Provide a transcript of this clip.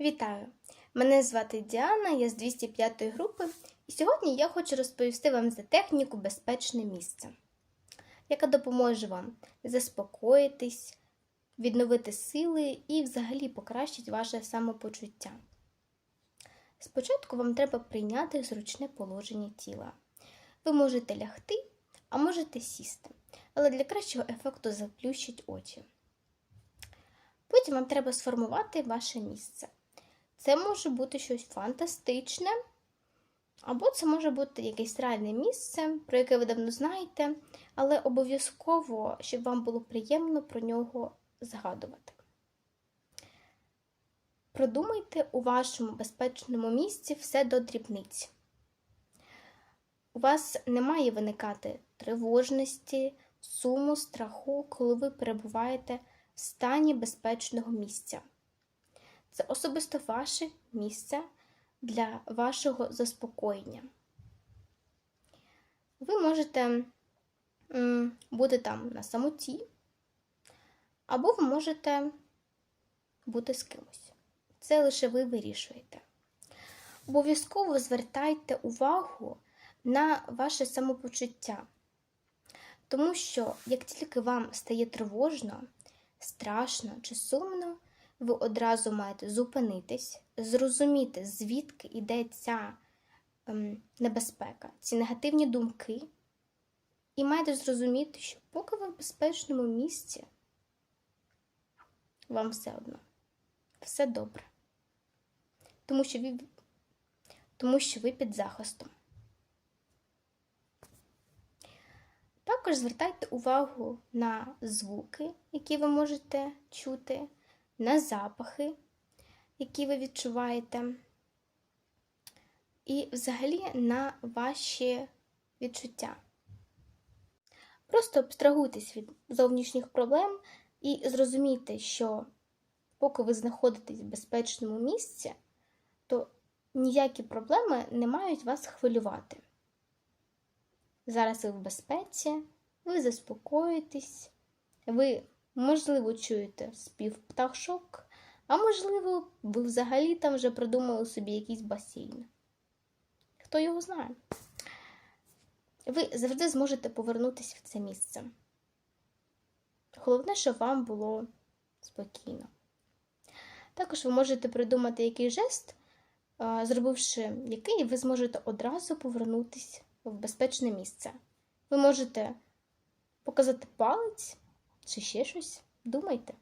Вітаю! Мене звати Діана, я з 205 групи, і сьогодні я хочу розповісти вам за техніку безпечне місце, яка допоможе вам заспокоїтись, відновити сили і взагалі покращить ваше самопочуття. Спочатку вам треба прийняти зручне положення тіла. Ви можете лягти, а можете сісти, але для кращого ефекту заплющіть очі. Потім вам треба сформувати ваше місце. Це може бути щось фантастичне, або це може бути якесь реальне місце, про яке ви давно знаєте, але обов'язково, щоб вам було приємно про нього згадувати. Продумайте у вашому безпечному місці все до дрібниць. У вас не має виникати тривожності, суму, страху, коли ви перебуваєте в стані безпечного місця. Це особисто ваше місце для вашого заспокоєння. Ви можете бути там на самоті, або ви можете бути з кимось. Це лише ви вирішуєте. Обов'язково звертайте увагу на ваше самопочуття. Тому що, як тільки вам стає тривожно, страшно чи сумно, ви одразу маєте зупинитись, зрозуміти, звідки йде ця ем, небезпека, ці негативні думки, і маєте зрозуміти, що поки ви в безпечному місці, вам все одно, все добре. Тому що ви, тому що ви під захистом. Також звертайте увагу на звуки, які ви можете чути, на запахи, які ви відчуваєте, і взагалі на ваші відчуття. Просто абстрагуйтесь від зовнішніх проблем і зрозумійте, що поки ви знаходитесь в безпечному місці, то ніякі проблеми не мають вас хвилювати. Зараз ви в безпеці, ви заспокоїтесь, ви, можливо, чуєте спів пташок, а можливо, ви взагалі там вже придумали собі якийсь басейн. Хто його знає? Ви завжди зможете повернутися в це місце. Головне, щоб вам було спокійно. Також ви можете придумати якийсь жест, зробивши який, ви зможете одразу повернутися в безпечне місце. Ви можете показати палець чи ще щось. Думайте.